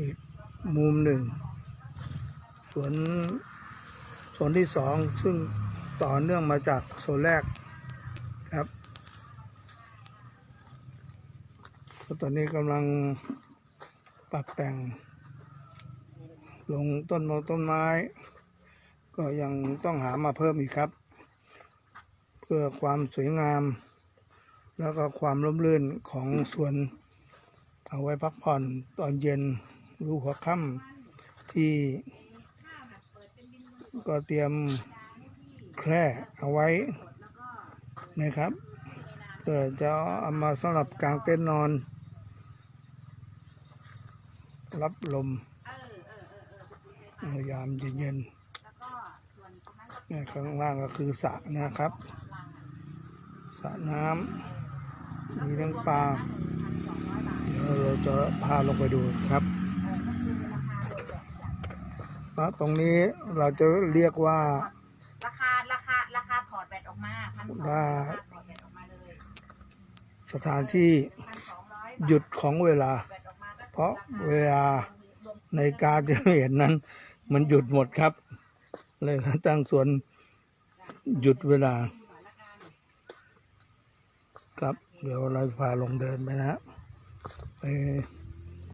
อีกมุมหนึ่ง ส่วนโซนที่สองซึ่งต่อเนื่องมาจากโซนแรกครับตอนนี้กำลังปรับแต่ง ลงต้นไม้ต้นไม้ ก็ยังต้องหามาเพิ่มอีกครับ เพื่อความสวยงาม แล้วก็ความร่มรื่นของสวน เอาไว้พักผ่อนตอนเย็นรู้หัวค่ำที่ ก็เตรียมแคร่เอาไว้นะครับเพื่อจะเอามาสำหรับกางเต็นท์นอน รับลมยามเย็นๆนี่ข้างล่างก็คือสระนะครับสระน้ำมีเลี้งปลา เดี๋ยวเราจะพาลงไปดูครับณตรงนี้เราจะเรียกว่า ราคาราคาราคาถอดแบตออกมาพันสองว่าถอดแบตออกมาเลยสถานที่พันสองร้อยหยุดของเวลาแบตออกมาก็เพราะเวลาในการจะเห็นนั้น มันหยุดหมดครับ เลยตั้งส่วนหยุดเวลา ครับ เดี๋ยวเราจะพาลงเดินไปนะฮะไ诶、